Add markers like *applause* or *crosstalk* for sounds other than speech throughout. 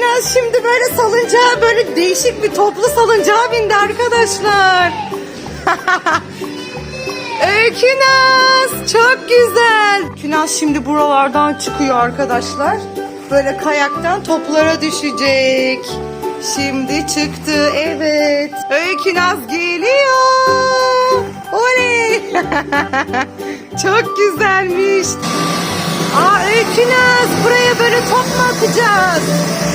Öykünaz şimdi böyle salıncağa böyle değişik bir toplu salıncağa bindi arkadaşlar. *laughs* Öykünaz çok güzel. Öykünaz şimdi buralardan çıkıyor arkadaşlar. Böyle kayaktan toplara düşecek. Şimdi çıktı evet. Öykünaz geliyor. Oley. *laughs* çok güzelmiş. Aa Öykünaz buraya böyle top mu atacağız?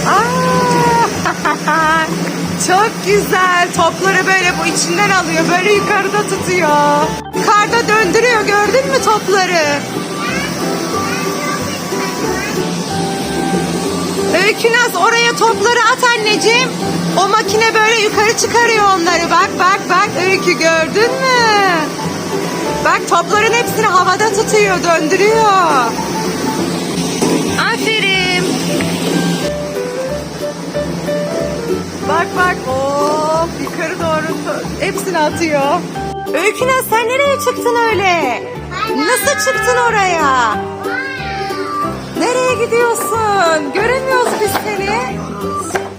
Aa, *laughs* çok güzel. Topları böyle bu içinden alıyor. Böyle yukarıda tutuyor. Yukarıda döndürüyor. Gördün mü topları? Öykünaz oraya topları at anneciğim. O makine böyle yukarı çıkarıyor onları. Bak bak bak Öykü gördün mü? Bak topların hepsini havada tutuyor, döndürüyor. Hepsini atıyor. Öyküne sen nereye çıktın öyle? Nasıl çıktın oraya? Nereye gidiyorsun? Göremiyoruz biz seni.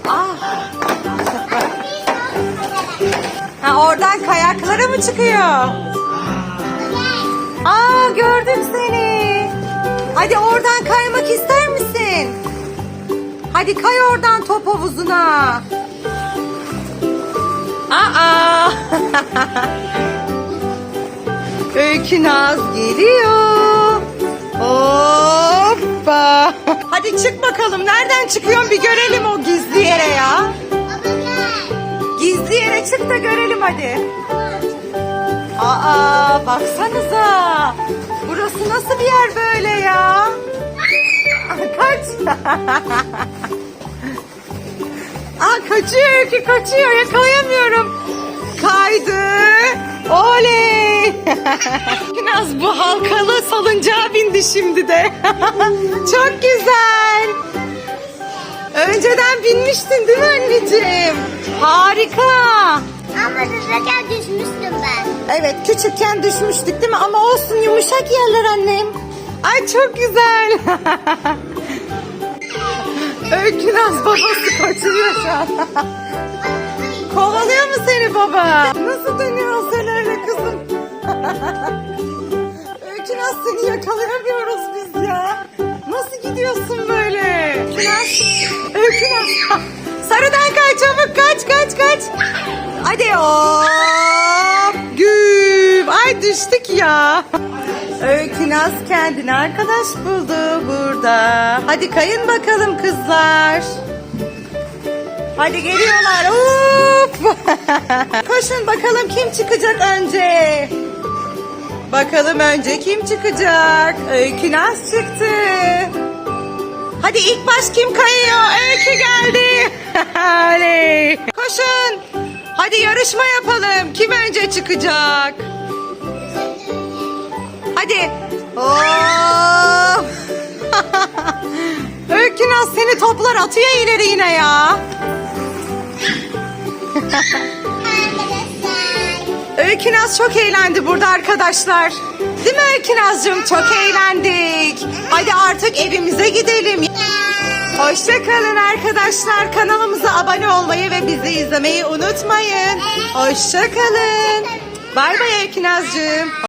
Ah. Ha oradan kayaklara mı çıkıyor? Aa gördüm seni. Hadi oradan kaymak ister misin? Hadi kay oradan top havuzuna. Aa. *laughs* Öykü Naz geliyor. Hoppa. Hadi çık bakalım. Nereden çıkıyorsun bir görelim o gizli yere ya. Gizli yere çık da görelim hadi. Aa baksanıza. Burası nasıl bir yer böyle ya? Kaç. *laughs* Aa kaçıyor Öykü kaçıyor yakalayamıyorum. *laughs* Biraz bu halkalı salıncağa bindi şimdi de. *laughs* Çok güzel. Önceden binmiştin değil mi anneciğim? Harika. Ama düşerken düşmüştüm ben. Evet küçükken düşmüştük değil mi? Ama olsun yumuşak yerler annem. Ay çok güzel. *laughs* Öykü Naz babası kaçırıyor şu an. Kovalıyor mu seni baba? Nasıl kızım? *laughs* Öykü Naz seni yakalayamıyoruz biz ya. Nasıl gidiyorsun böyle? Öykü Naz. Öykü Naz. Sarıdan kaç çabuk kaç kaç kaç. Hadi hop. Güm. Ay düştük ya. Öykü Naz kendine arkadaş buldu burada. Hadi kayın bakalım kızlar. Hadi geliyorlar. Hop. *laughs* Koşun bakalım kim çıkacak önce. Bakalım önce kim çıkacak? Öykü Naz çıktı. Hadi ilk baş kim kayıyor? Öykü geldi. *laughs* Oley. Koşun. Hadi yarışma yapalım. Kim önce çıkacak? Hadi. Hop. Öykü Naz seni toplar atıyor ileri yine ya. *laughs* Arkadaşlar. Öykü Naz çok eğlendi burada arkadaşlar. Değil mi Öykü Nazcığım? Çok eğlendik. Hadi artık evimize gidelim. Hoşçakalın arkadaşlar. Kanalımıza abone olmayı ve bizi izlemeyi unutmayın. Hoşçakalın. Bay bay Öykü Nazcığım.